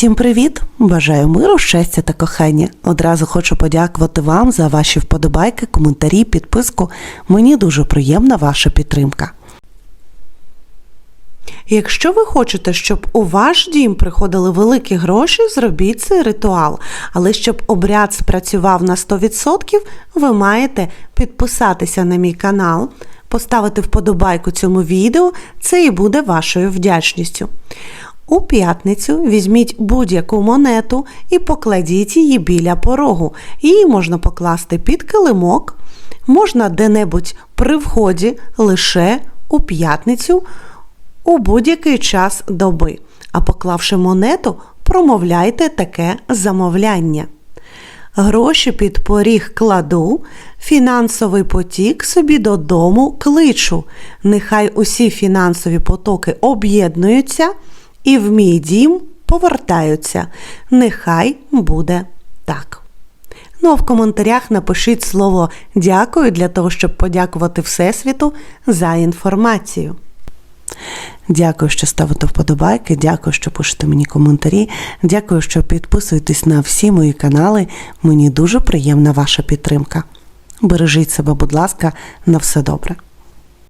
Всім привіт! Бажаю миру, щастя та кохання. Одразу хочу подякувати вам за ваші вподобайки, коментарі, підписку. Мені дуже приємна ваша підтримка. Якщо ви хочете, щоб у ваш дім приходили великі гроші, зробіть цей ритуал. Але щоб обряд спрацював на 100%, ви маєте підписатися на мій канал, поставити вподобайку цьому відео, це і буде вашою вдячністю. У п'ятницю візьміть будь-яку монету і покладіть її біля порогу. Її можна покласти під килимок, можна де-небудь при вході лише у п'ятницю у будь-який час доби. А поклавши монету, промовляйте таке замовляння. Гроші під поріг кладу, фінансовий потік собі додому кличу. Нехай усі фінансові потоки об'єднуються і в мій дім повертаються. Нехай буде так. Ну а в коментарях напишіть слово дякую для того, щоб подякувати Всесвіту за інформацію. Дякую, що ставите вподобайки, дякую, що пишете мені коментарі. Дякую, що підписуєтесь на всі мої канали. Мені дуже приємна ваша підтримка. Бережіть себе, будь ласка, на все добре.